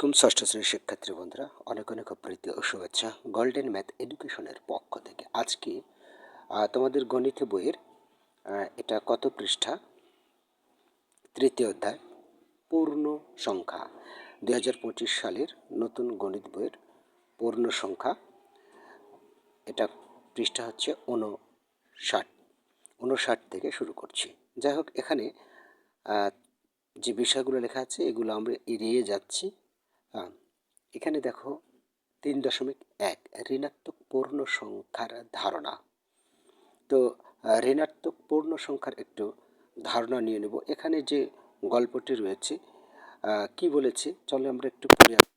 আলাইকুম, ষষ্ঠ শ্রেণির শিক্ষার্থী বন্ধুরা। অনেক অনেক প্রীতি ও শুভেচ্ছা গোল্ডেন ম্যাথ এডুকেশনের পক্ষ থেকে। আজকে তোমাদের গণিত বইয়ের এটা কত পৃষ্ঠা? তৃতীয় অধ্যায়, পূর্ণ সংখ্যা। দুই হাজার পঁচিশ সালের নতুন গণিত বইয়ের পূর্ণ সংখ্যা। এটা পৃষ্ঠা হচ্ছে উনষাট উনষাট থেকে শুরু করছি। যাই হোক, এখানে যে বিষয়গুলো লেখা আছে, এগুলো আমরা এড়িয়ে যাচ্ছি। এখানে দেখো তিন দশমিক এক, ঋণাত্মক পূর্ণ সংখ্যার ধারণা। তো ঋণাত্মক পূর্ণ সংখ্যার একটু ধারণা নিয়ে নেব। এখানে যে গল্পটি রয়েছে কি বলেছে? চলো আমরা একটু পড়ে আসি।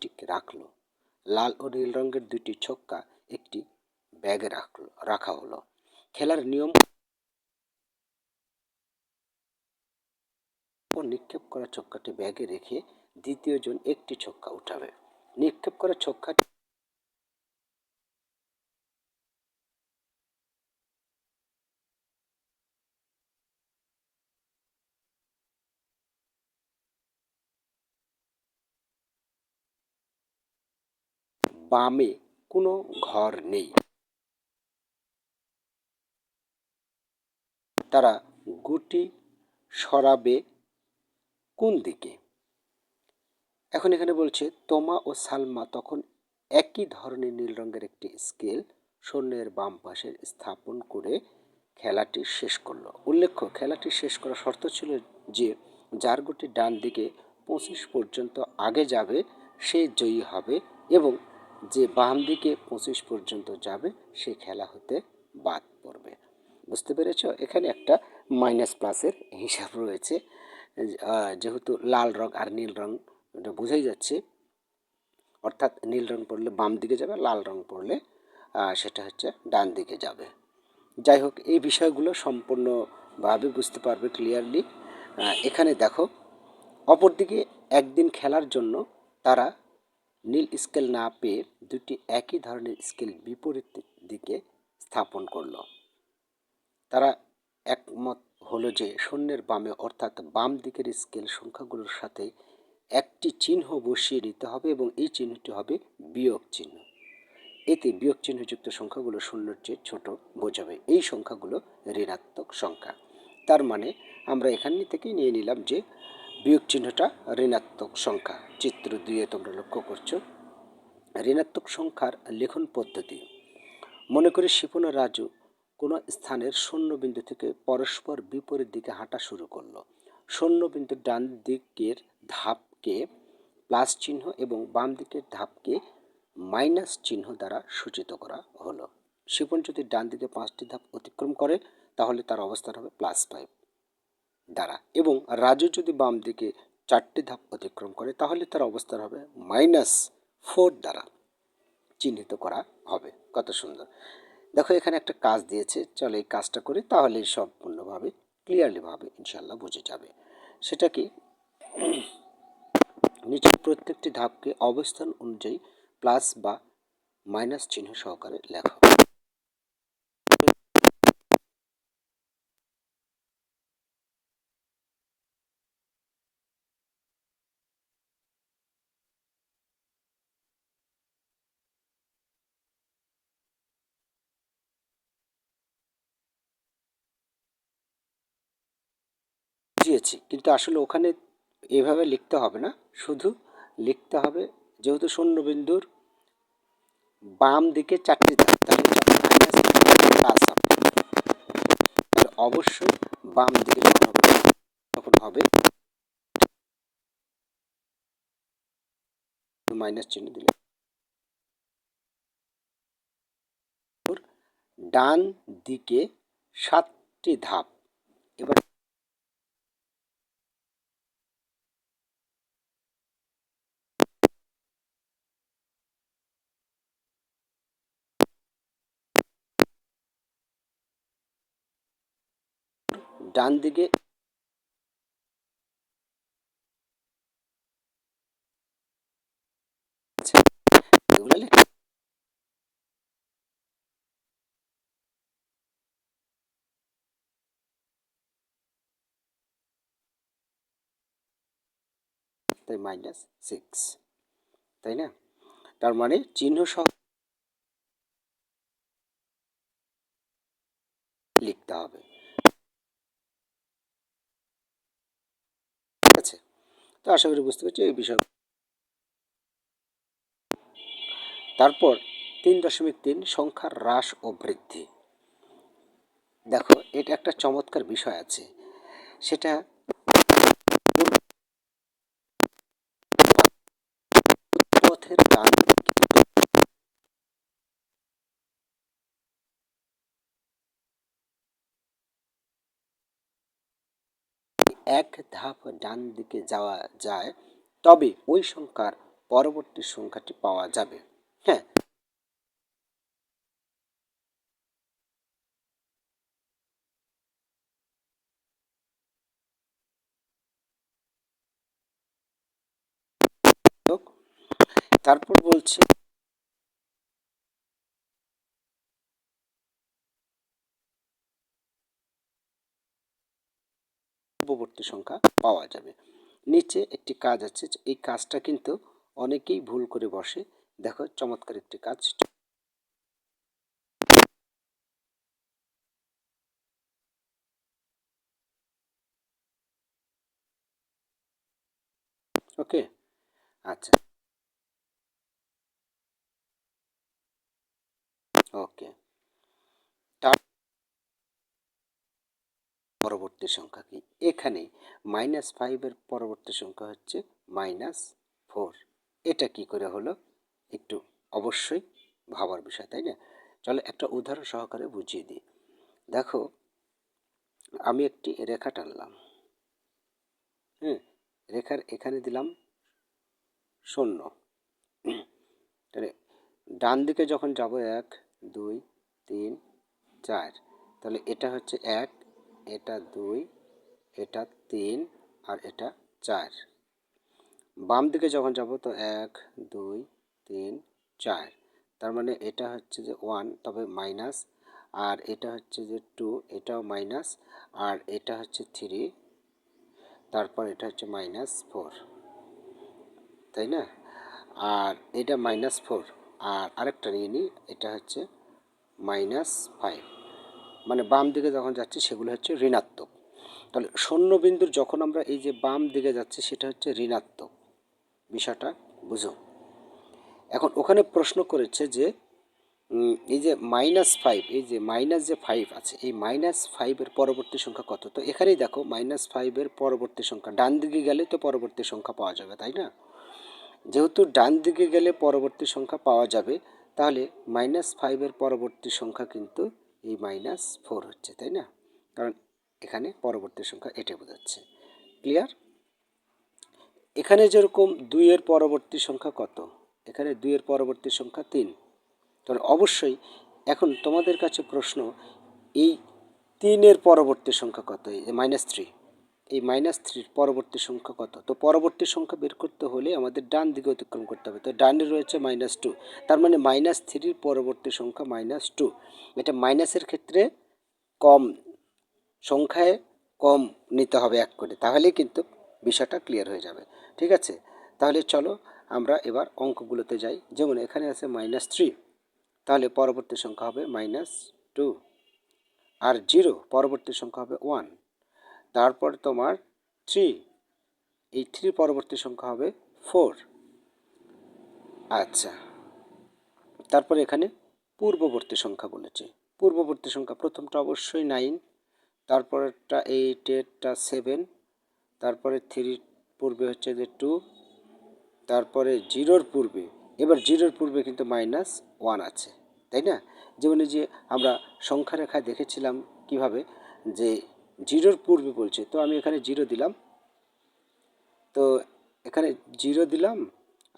টিকে রাখল লাল ও নীল রঙের দুটি ছক্কা একটি ব্যাগে রাখল রাখা হলো। খেলার নিয়ম ও নিক্ষেপ করা ছক্কাটি ব্যাগে রেখে দ্বিতীয় জন একটি ছক্কা উঠাবে। নিক্ষেপ করা ছক্কাটি বামে কোনো ঘর নেই। তারা গুটি সরাবে কোন দিকে? এখন এখানে বলছে, তোমা ও সালমা তখন একই ধরনের নীল রঙের একটি স্কেল শূন্যের বাম পাশে স্থাপন করে খেলাটি শেষ করল। উল্লেখ্য, খেলাটি শেষ করার শর্ত ছিল যে, যার গুটি ডান দিকে পঁচিশ পর্যন্ত আগে যাবে, সে জয়ী হবে এবং যে বাম দিকে পঁচিশ পর্যন্ত যাবে, সে খেলা হতে বাদ পড়বে। বুঝতে পেরেছ? এখানে একটা মাইনাস প্লাসের হিসাব রয়েছে। যেহেতু লাল রং আর নীল রং বোঝাই যাচ্ছে। অর্থাৎ নীল রং পড়লে বাম দিকে যাবে, লাল রং পড়লে সেটা হচ্ছে ডান দিকে যাবে। যাই হোক, এই বিষয়গুলো সম্পূর্ণভাবে বুঝতে পারবে ক্লিয়ারলি এখানে দেখো, অপরদিকে একদিন খেলার জন্য তারা নীল স্কেল না পেয়ে দুটি একই ধরনের স্কেল বিপরীত দিকে স্থাপন করল। তারা একমত হলো যে শূন্যের বামে অর্থাৎ বাম দিকের স্কেল সংখ্যাগুলোর সাথে একটি চিহ্ন বসিয়ে নিতে হবে এবং এই চিহ্নটি হবে বিয়োগ চিহ্ন। এতে বিয়োগ চিহ্নযুক্ত সংখ্যাগুলো শূন্যের চেয়ে ছোট বোঝাবে। এই সংখ্যাগুলো ঋণাত্মক সংখ্যা। তার মানে আমরা এখান থেকেই নিয়ে নিলাম যে বিয়োগ চিহ্নটা ঋণাত্মক সংখ্যা। চিত্র দুইয়ে তোমরা লক্ষ্য করছ। ঋণাত্মক সংখ্যার লেখন পদ্ধতি। মনে করি শিপন রাজু কোনো স্থানের শূন্য বিন্দু থেকে পরস্পর বিপরীত দিকে হাঁটা শুরু করল। শূন্য বিন্দুর ডান দিকের ধাপকে প্লাস চিহ্ন এবং বাম দিকের ধাপকে মাইনাস চিহ্ন দ্বারা সূচিত করা হলো। শিপন যদি ডান দিকে পাঁচটি ধাপ অতিক্রম করে, তাহলে তার অবস্থান হবে প্লাস ফাইভ। দ্বারা। এবং রাজু যদি বাম দিকে চারটি ধাপ অতিক্রম করে, তাহলে তার অবস্থান হবে মাইনাস ফোর দ্বারা চিহ্নিত করা হবে। কত সুন্দর। দেখো, এখানে একটা কাজ দিয়েছে। চলো এই কাজটা করি তাহলে সম্পূর্ণভাবে ক্লিয়ারলিভাবে ইনশাল্লাহ বুঝে যাবে। সেটা কি? নিচের প্রত্যেকটি ধাপকে অবস্থান অনুযায়ী প্লাস বা মাইনাস চিহ্ন সহকারে লেখা। বুঝিয়েছি, কিন্তু আসলে ওখানে এভাবে লিখতে হবে না। শুধু লিখতে হবে, যেহেতু শূন্যবিন্দুর বাম দিকে চারটি ধাপ, তাহলে প্লাস তাহলে অবশ্যই বাম দিকে তখন হবে মাইনাস চিহ্ন দিলে। ডান দিকে সাতটি ধাপ এবার ডান দিকে তাই মাইনাস সিক্স তাই না? তার মানে চিহ্ন সহ লিখতে হবে ঠিক আছে তো আশা করি বুঝতে পারছি এই বিষয়। তারপর তিন দশমিক তিন সংখ্যার হ্রাস ও বৃদ্ধি। দেখো, এটা একটা চমৎকার বিষয় আছে। সেটা পথের ডান এক ধাপ ডান দিকে যাওয়া যায়, তবে ওই সংখ্যার পরবর্তী সংখ্যাটি পাওয়া যাবে। হ্যাঁ। তারপর বলছে পূর্ববর্তী সংখ্যা পাওয়া যাবে। নিচে একটি কাজ আছে, এই কাজটা কিন্তু অনেকেই ভুল করে বসে। দেখো, চমৎকার একটি কাজ। ওকে আচ্ছা। ওকে তার পরবর্তী সংখ্যা কি? এখানে মাইনাস ফাইভের পরবর্তী সংখ্যা হচ্ছে মাইনাস ফোর এটা কি করে হলো? একটু অবশ্যই ভাবার বিষয়, তাই না? চলো একটা উদাহরণ সহকারে বুঝিয়ে দিই। দেখো, আমি একটি রেখা টানলাম। হ্যাঁ রেখার এখানে দিলাম শূন্য। তাহলে ডান দিকে যখন যাব এক, দুই, তিন, চার, তাহলে এটা হচ্ছে এক এটা দুই, এটা তিন আর এটা চার। বাম দিকে যখন যাব তো এক, দুই, তিন, চার। তার মানে এটা হচ্ছে যে ওয়ান, তবে মাইনাস। আর এটা হচ্ছে যে টু, এটাও মাইনাস। আর এটা হচ্ছে থ্রি, তারপর এটা হচ্ছে মাইনাস ফোর। তাই না? আর এটা মাইনাস ফোর। আর আরেকটা নিয়ে নিই এটা হচ্ছে মাইনাস ফাইভ। মানে বাম দিকে যখন যাচ্ছি সেগুলো হচ্ছে ঋণাত্মক। তাহলে শূন্য বিন্দুর যখন আমরা এই যে বাম দিকে যাচ্ছি সেটা হচ্ছে ঋণাত্মক। বিষয়টা বুঝো। এখন ওখানে প্রশ্ন করেছে যে এই যে মাইনাস ফাইভ, এই যে মাইনাস যে ফাইভ আছে, এই মাইনাস ফাইভের পরবর্তী সংখ্যা কত? তো এখানেই দেখো মাইনাস ফাইভের পরবর্তী সংখ্যা, ডান দিকে গেলে তো পরবর্তী সংখ্যা পাওয়া যাবে, তাই না? যেহেতু ডান দিকে গেলে পরবর্তী সংখ্যা পাওয়া যাবে, তাহলে মাইনাস ফাইভের পরবর্তী সংখ্যা কিন্তু এই মাইনাস ফোর হচ্ছে, তাই না? কারণ এখানে পরবর্তী সংখ্যা এটা বোঝাচ্ছে। ক্লিয়ার এখানে যেরকম দুইয়ের পরবর্তী সংখ্যা কত? এখানে দুইয়ের পরবর্তী সংখ্যা তিন। তাহলে অবশ্যই এখন তোমাদের কাছে প্রশ্ন, এই তিনের পরবর্তী সংখ্যা কত? এই মাইনাস থ্রি এই মাইনাস থ্রির পরবর্তী সংখ্যা কত? তো পরবর্তী সংখ্যা বের করতে হলে আমাদের ডান দিকে অতিক্রম করতে হবে। তো ডানে রয়েছে মাইনাস টু তার মানে মাইনাস থ্রির পরবর্তী সংখ্যা মাইনাস টু এটা মাইনাসের ক্ষেত্রে কম, সংখ্যায় কম নিতে হবে এক করে। তাহলেই কিন্তু বিষয়টা ক্লিয়ার হয়ে যাবে। ঠিক আছে? তাহলে চলো আমরা এবার অঙ্কগুলোতে যাই। যেমন এখানে আছে মাইনাস থ্রি তাহলে পরবর্তী সংখ্যা হবে মাইনাস টু আর জিরো পরবর্তী সংখ্যা হবে ওয়ান তারপর তোমার থ্রি এই থ্রি পরবর্তী সংখ্যা হবে ফোর আচ্ছা তারপর এখানে পূর্ববর্তী সংখ্যা বলেছে। পূর্ববর্তী সংখ্যা প্রথমটা অবশ্যই নাইন তারপরেরটা এইট এইটেরটা সেভেন তারপরে থ্রির পূর্বে হচ্ছে যে টু তারপরে জিরোর পূর্বে। এবার জিরোর পূর্বে কিন্তু মাইনাস ওয়ান আছে, তাই না? যেমন যে আমরা সংখ্যা রেখায় দেখেছিলাম কীভাবে যে জিরোর পূর্বে বলছে, তো আমি এখানে জিরো দিলাম। তো এখানে জিরো দিলাম,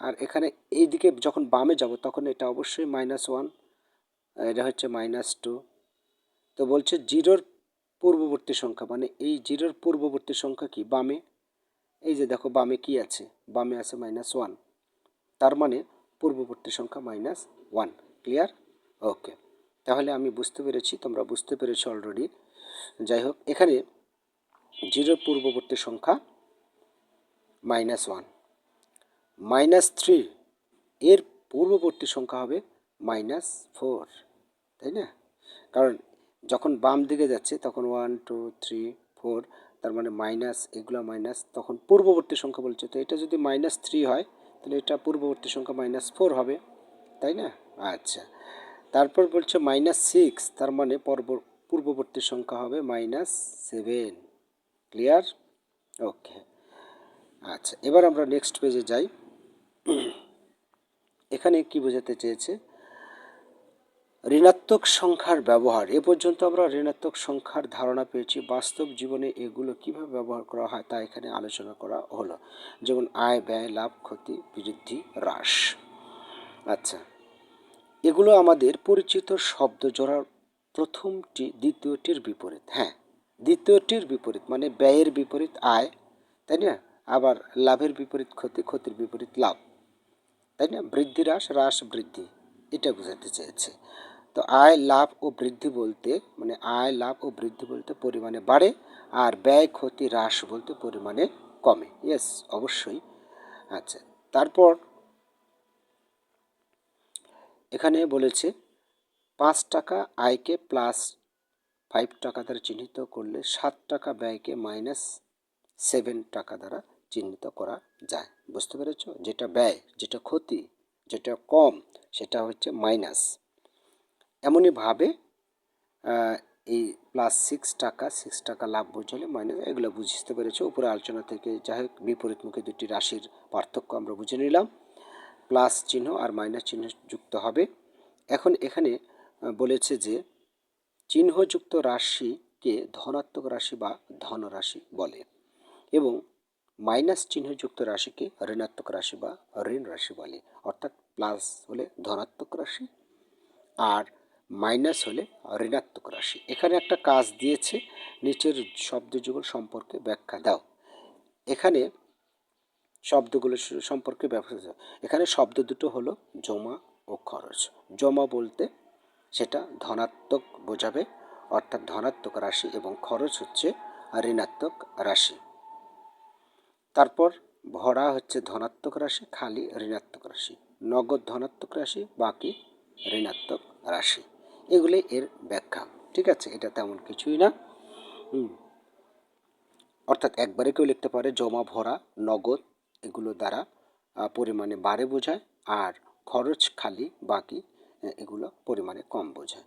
আর এখানে এই দিকে যখন বামে যাব, তখন এটা অবশ্যই মাইনাস ওয়ান এটা হচ্ছে মাইনাস টু তো বলছে জিরোর পূর্ববর্তী সংখ্যা মানে এই জিরোর পূর্ববর্তী সংখ্যা কি? বামে। এই যে দেখো, বামে কি আছে? বামে আছে মাইনাস ওয়ান তার মানে পূর্ববর্তী সংখ্যা মাইনাস ওয়ান ক্লিয়ার ওকে তাহলে আমি বুঝতে পেরেছি, তোমরা বুঝতে পেরেছ অলরেডি যাই হোক, এখানে জিরোর পূর্ববর্তী সংখ্যা মাইনাস ওয়ান মাইনাস থ্রি এর পূর্ববর্তী সংখ্যা হবে মাইনাস ফোর তাই না? কারণ যখন বাম দিকে যাচ্ছে, তখন ওয়ান টু থ্রি ফোর তার মানে মাইনাস এগুলো মাইনাস তখন পূর্ববর্তী সংখ্যা বলছে। তো এটা যদি মাইনাস থ্রি হয়, তাহলে এটা পূর্ববর্তী সংখ্যা মাইনাস ফোর হবে, তাই না? আচ্ছা। তারপর বলছে মাইনাস সিক্স তার মানে পর্ব পূর্ববর্তী সংখ্যা হবে মাইনাস সেভেন ক্লিয়ার ওকে আচ্ছা এবার আমরা নেক্সট পেজে যাই। এখানে কি বোঝাতে চেয়েছে? ঋণাত্মক সংখ্যার ব্যবহার। এ পর্যন্ত আমরা ঋণাত্মক সংখ্যার ধারণা পেয়েছি। বাস্তব জীবনে এগুলো কীভাবে ব্যবহার করা হয় তা এখানে আলোচনা করা হলো। যেমন আয়, ব্যয়, লাভ, ক্ষতি, বৃদ্ধি, হ্রাস। আচ্ছা এগুলো আমাদের পরিচিত শব্দ জোড়ার প্রথমটি, দ্বিতীয়টির বিপরীত হ্যাঁ। দ্বিতীয়টির বিপরীত মানে ব্যয়ের বিপরীত আয়, তাই না? আবার লাভের বিপরীত, ক্ষতি, ক্ষতির বিপরীত লাভ, তাই না? বৃদ্ধি হ্রাস হ্রাস বৃদ্ধি, এটা বোঝাতে চেয়েছে। তো আয়, লাভ ও বৃদ্ধি বলতে মানে আয়, লাভ ও বৃদ্ধি বলতে পরিমাণে বাড়ে আর ব্যয়, ক্ষতি, হ্রাস বলতে পরিমাণে কমে। ইয়েস অবশ্যই। আচ্ছা তারপর এখানে বলেছে পাঁচ টাকা আয়কে প্লাস ফাইভ টাকা দ্বারা চিহ্নিত করলে সাত টাকা ব্যয়কে মাইনাস সেভেন টাকা দ্বারা চিহ্নিত করা যায়। বুঝতে পেরেছ? যেটা ব্যয়, যেটা ক্ষতি, যেটা কম, সেটা হচ্ছে মাইনাস। এমনইভাবে এই প্লাস সিক্স টাকা সিক্স টাকা লাভ বোঝালে মাইনাস, এগুলো বুঝতে পেরেছ? উপরে আলোচনা থেকে যাই হোক, বিপরীতমুখী দুটি রাশির পার্থক্য আমরা বুঝে নিলাম। প্লাস চিহ্ন আর মাইনাস চিহ্ন যুক্ত হবে। এখন এখানে বলেছে যে, চিহ্নযুক্ত রাশিকে ধনাত্মক রাশি বা ধনরাশি বলে এবং মাইনাস চিহ্নযুক্ত রাশিকে ঋণাত্মক রাশি বা ঋণ রাশি বলে, অর্থাৎ প্লাস হলে ধনাত্মক রাশি আর মাইনাস হলে ঋণাত্মক রাশি। এখানে একটা কাজ দিয়েছে, নিচের শব্দযুগল সম্পর্কে ব্যাখ্যা দাও। এখানে শব্দগুলো সম্পর্কে ব্যবহার এখানে শব্দ দুটো হলো জমা ও খরচ। জমা বলতে সেটা ধনাত্মক বোঝাবে, অর্থাৎ ধনাত্মক রাশি এবং খরচ হচ্ছে ঋণাত্মক রাশি। তারপর ভরা হচ্ছে ধনাত্মক রাশি, খালি ঋণাত্মক রাশি। নগদ ধনাত্মক রাশি, বাকি ঋণাত্মক রাশি। এগুলি এর ব্যাখ্যা। ঠিক আছে, এটা তেমন কিছুই না। অর্থাৎ একবারে কেউ লিখতে পারে জমা, ভরা, নগদ, এগুলো দ্বারা পরিমাণে বাড়ে বোঝায়, আর খরচ, খালি, বাকি এগুলো পরিমাণে কম বোঝায়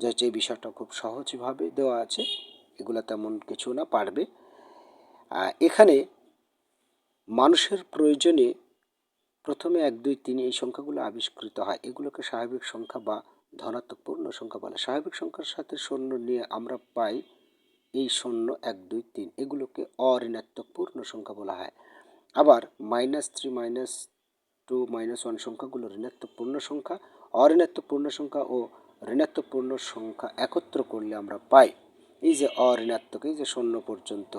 যে যে বিষয়টা খুব সহজভাবে দেওয়া আছে, এগুলো তেমন কিছু না পারবে। এখানে মানুষের প্রয়োজনে প্রথমে এক, দুই, তিন এই সংখ্যাগুলো আবিষ্কৃত হয়। এগুলোকে স্বাভাবিক সংখ্যা বা ধনাত্মক পূর্ণ সংখ্যা বলে। স্বাভাবিক সংখ্যার সাথে শূন্য নিয়ে আমরা পাই এই শূন্য এক, দুই, তিন। এগুলোকে অঋণাত্মক পূর্ণ সংখ্যা বলা হয়। আবার minus three, minus two, minus one সংখ্যাগুলো ঋণাত্মক পূর্ণ সংখ্যা। অঋণাত্মক পূর্ণ সংখ্যা ও ঋণাত্মক পূর্ণ সংখ্যা একত্র করলে আমরা পাই। এই যে অঋণাত্মক, এই যে শূন্য পর্যন্ত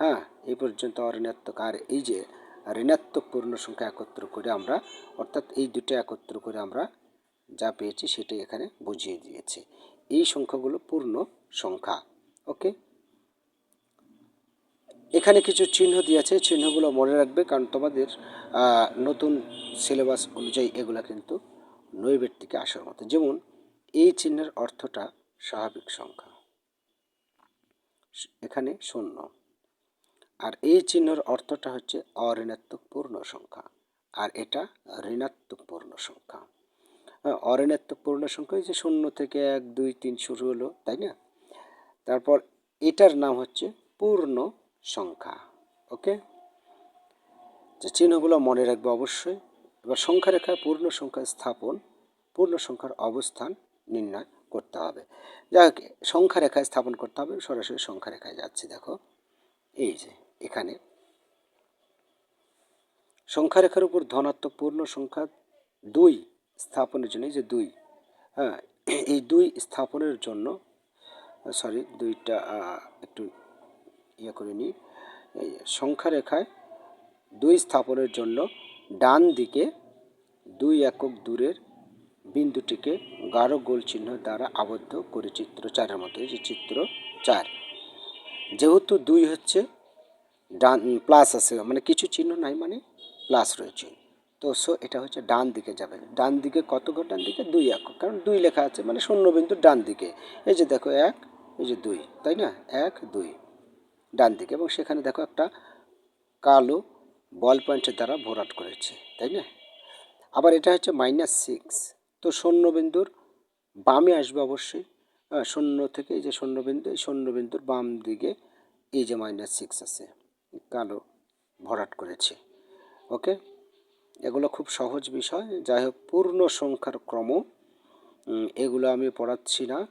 হ্যাঁ এই পর্যন্ত অঋণাত্মক, আর এই যে ঋণাত্মক পূর্ণ সংখ্যা একত্র করে আমরা, অর্থাৎ এই দুটো একত্র করে আমরা যা পেয়েছি সেটাই এখানে বুঝিয়ে দিয়েছে। এই সংখ্যাগুলো পূর্ণ সংখ্যা, ওকে? এখানে কিছু চিহ্ন দিয়েছে চিহ্নগুলো মনে রাখবে, কারণ তোমাদের নতুন সিলেবাস অনুযায়ী এগুলো কিন্তু নৈবেত্তিকে আসার মতো। যেমন এই চিহ্নের অর্থটা স্বাভাবিক সংখ্যা। এখানে শূন্য। আর এই চিহ্নের অর্থটা হচ্ছে অঋণাত্মক পূর্ণ সংখ্যা। আর এটা ঋণাত্মক পূর্ণ সংখ্যা। হ্যাঁ অঋণাত্মক পূর্ণ সংখ্যা যে শূন্য থেকে এক, দুই, তিন শুরু হলো, তাই না? তারপর এটার নাম হচ্ছে পূর্ণ সংখ্যা। ওকে? যে চিহ্নগুলো মনে রাখবে অবশ্যই। এবার সংখ্যা রেখায় পূর্ণ সংখ্যা স্থাপন পূর্ণ সংখ্যার অবস্থান নির্ণয় করতে হবে। হোক সংখ্যা রেখায় স্থাপন করতে হবে, সরাসরি সংখ্যা রেখায় যাচ্ছি, দেখো। এই যে, এখানে। সংখ্যা রেখার উপর ধনাত্মক পূর্ণ সংখ্যা দুই স্থাপনের জন্য, এই যে দুই হ্যাঁ এই দুই স্থাপনের জন্য, সরি, দুইটা একটু ইয়ে করে নিই। সংখ্যা রেখায় দুই স্থাপনের জন্য ডান দিকে দুই একক দূরের বিন্দুটিকে গাঢ় গোল চিহ্ন দ্বারা আবদ্ধ করে চিত্র চারের মতো যে চিত্র চার। যেহেতু দুই হচ্ছে ডান প্লাস আছে মানে কিছু চিহ্ন নাই মানে প্লাস রয়েছে। তো সো এটা হচ্ছে ডান দিকে যাবে। ডান দিকে কত ঘর? ডান দিকে দুই একক, কারণ দুই লেখা আছে মানে শূন্য বিন্দু ডান দিকে। এই যে দেখো এক, এই যে দুই, তাই না? এক, দুই, ডান দিকে। এবং সেখানে দেখো একটা কালো বল পয়েন্টের দ্বারা ভরাট করেছে তাই না? আবার এটা হচ্ছে মাইনাস সিক্স তো শূন্য বিন্দুর বামে আসবে অবশ্যই। হ্যাঁ, শূন্য থেকে এই যে শূন্য বিন্দু এই শূন্য বিন্দুর বাম দিকে এই যে মাইনাস সিক্স আছে কালো ভরাট করেছে। ওকে? এগুলো খুব সহজ বিষয়। যাই হোক পূর্ণ সংখ্যার ক্রম এগুলো আমি পড়াচ্ছি না।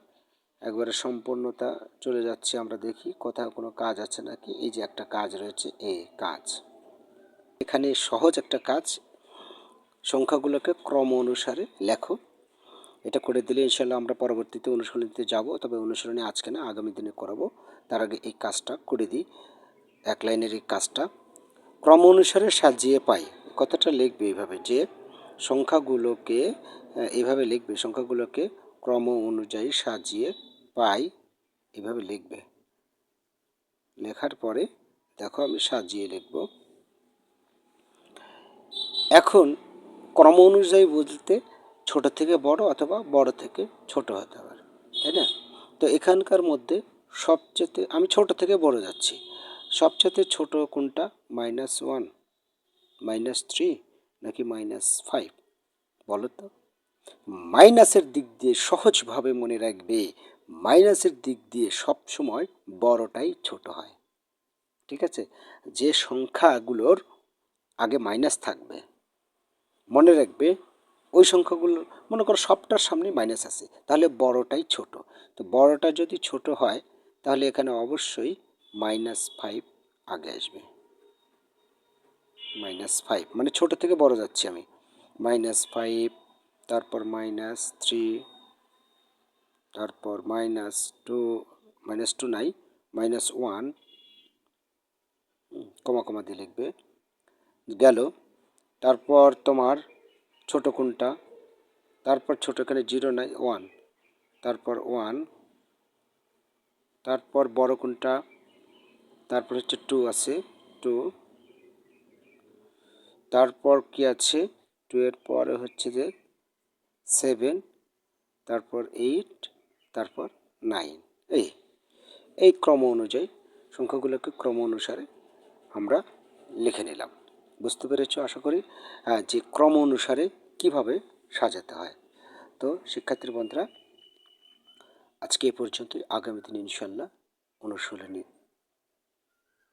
একবারে সম্পূর্ণতা চলে যাচ্ছে আমরা দেখি কোথাও কোনো কাজ আছে নাকি। এই যে একটা কাজ রয়েছে এ কাজ। এখানে সহজ একটা কাজ। সংখ্যাগুলোকে ক্রম অনুসারে লেখো। এটা করে দিলে ইনশাল্লাহ আমরা পরবর্তীতে অনুশীলনীতে যাব তবে অনুশীলনী আজকে না আগামী দিনে করাবো। তার আগে এই কাজটা করে দিই। এক লাইনের এই কাজটা। ক্রম অনুসারে সাজিয়ে পাই। কথাটা লিখবে এইভাবে যে সংখ্যাগুলোকে আহ, এইভাবে লিখবে। সংখ্যাগুলোকে ক্রম অনুযায়ী সাজিয়ে পাই। এভাবে লিখবে। লেখার পরে দেখো আমি সাজিয়ে লিখব। এখন ক্রম অনুযায়ী বলতে ছোট থেকে বড় অথবা বড় থেকে ছোট হতে পারে, তাই না? তো এখানকার মধ্যে সবচেয়ে, আমি ছোট থেকে বড় যাচ্ছি, সবচেয়ে ছোট কোনটা? মাইনাস ওয়ান, মাইনাস থ্রি নাকি মাইনাস ফাইভ? বলো তো। মাইনাসের দিক দিয়ে সহজভাবে মনে রাখবে, মাইনাসের দিক দিয়ে সবসময় বড়টাই ছোট হয়, ঠিক আছে? যে সংখ্যাগুলোর আগে মাইনাস থাকবে মনে রাখবে, ওই সংখ্যাগুলো, মনে করো সবটার সামনে মাইনাস আছে, তাহলে বড়টাই ছোট। তো বড়টা যদি ছোট হয়, তাহলে এখানে অবশ্যই মাইনাস ফাইভ আগে আসবে। মাইনাস ফাইভ মানে ছোট থেকে বড় যাচ্ছি আমি। মাইনাস ফাইভ তারপর মাইনাস থ্রি তারপর মাইনাস টু মাইনাস টু নাই মাইনাস ওয়ান কমা কমা দিয়ে লিখবে। গেল। তারপর তোমার ছোট কোনটা? তারপর ছোট এখানে জিরো নাই, ওয়ান। তারপর ওয়ান। তারপর বড় কোনটা? তারপর হচ্ছে টু আছে, টু। তারপর কি আছে? টু এর পরে হচ্ছে যে সেভেন। তারপর এইট। তারপর নাইন। এই এই ক্রম অনুযায়ী, সংখ্যাগুলোকে ক্রম অনুসারে আমরা লিখে নিলাম। বুঝতে পেরেছ আশা করি? আহ, যে ক্রম অনুসারে কীভাবে সাজাতে হয়। তো শিক্ষার্থীর বন্ধুরা আজকে এ পর্যন্তই। আগামী দিন ইনশাল্লাহ অনুশীলনী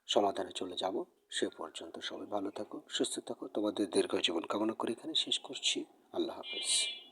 সমাধানে চলে যাব। সে পর্যন্ত সবাই ভালো থাকো সুস্থ থাকো। তোমাদের দীর্ঘ জীবন কামনা করে এখানে শেষ করছি। আল্লাহ হাফেজ।